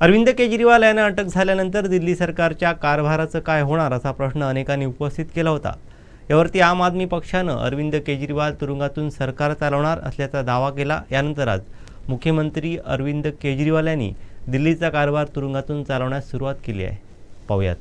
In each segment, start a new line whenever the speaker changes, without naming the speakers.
अरविंद केजरीवाल यांना अटक झाल्यानंतर दिल्ली सरकारच्या कारभाराचं काय होणार असा प्रश्न अनेकांनी उपस्थित केला होता. यावरती आम आदमी पक्षानं अरविंद केजरीवाल तुरुंगातून सरकार चालवणार असल्याचा दावा केला. यानंतर आज मुख्यमंत्री अरविंद केजरीवाल यांनी दिल्लीचा कारभार तुरुंगातून चालवण्यास सुरुवात केली आहे. पाहूयात.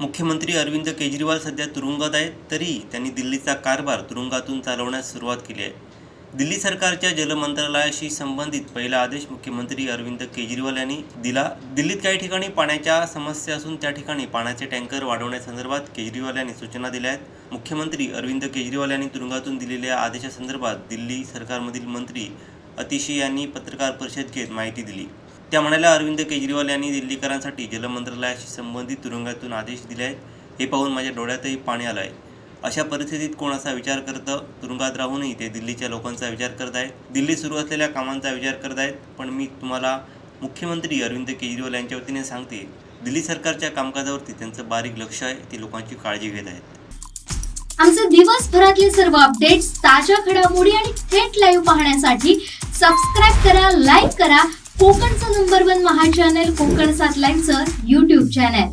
मुख्यमंत्री अरविंद केजरीवाल सध्या तुरुंगात आहेत तरी त्यांनी दिल्लीचा कारभार तुरुंगातून चालवण्यास सुरुवात केली आहे. दिल्ली सरकारच्या जलमंत्रालयाशी संबंधित पहिला आदेश मुख्यमंत्री अरविंद केजरीवाल यांनी दिला. दिल्लीत काही ठिकाणी पाण्याच्या समस्या असून त्या ठिकाणी पाण्याचे टँकर वाढवण्यासंदर्भात केजरीवाल यांनी सूचना दिल्या आहेत. मुख्यमंत्री अरविंद केजरीवाल यांनी तुरुंगातून दिलेल्या आदेशासंदर्भात दिल्ली सरकारमधील मंत्री अतिशी यांनी पत्रकार परिषद घेत माहिती दिली. त्या म्हणाल्या अरविंद केजरीवाल यांनी दिल्लीकरांसाठी जलमंत्रालयाशी संबंधित तुरुंगातून आदेश दिले आहेत. हे पाहून माझ्या डोळ्यातही पाणी आलं आहे अशा परिस्थितीत कोण असा विचार करतं? तुरुंगात राहूनही ते दिल्लीच्या लोकांचा विचार करत आहेत. दिल्ली सुरू असलेल्या कामांचा विचार करत आहेत. पण मी तुम्हाला मुख्यमंत्री अरविंद केजरीवाल यांच्या वतीने सांगते दिल्ली सरकारच्या कामकाजावरती त्यांचं बारीक लक्ष आहे. ते लोकांची काळजी घेत आहेत.
आमचे दिवसभरातले सर्व अपडेट्स ताज्या घडामोडी आणि थेट लाईव्ह पाहण्यासाठी सबस्क्राईब करा लाईक करा. कोकणचं नंबर वन महा चॅनल कोकण सात लाईव्हचं युट्यूब चॅनल